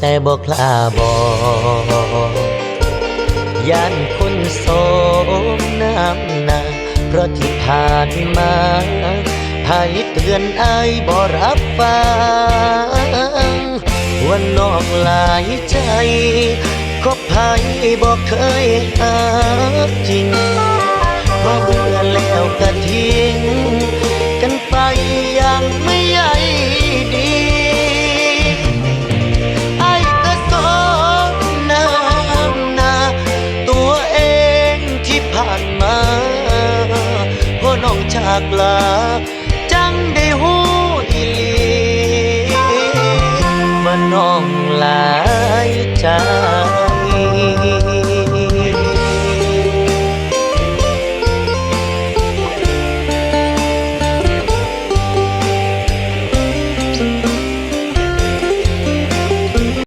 แต่บอกลาบอกย่านคนโสมน้ำหนาเพราะที่ผ่านมาให้เตือนอายบ่รับฟังว่าน้องหลายใจคบไผบ่เคยหาจริง มาพอน้องจากลา จังได้หูอีลีมาน้องลา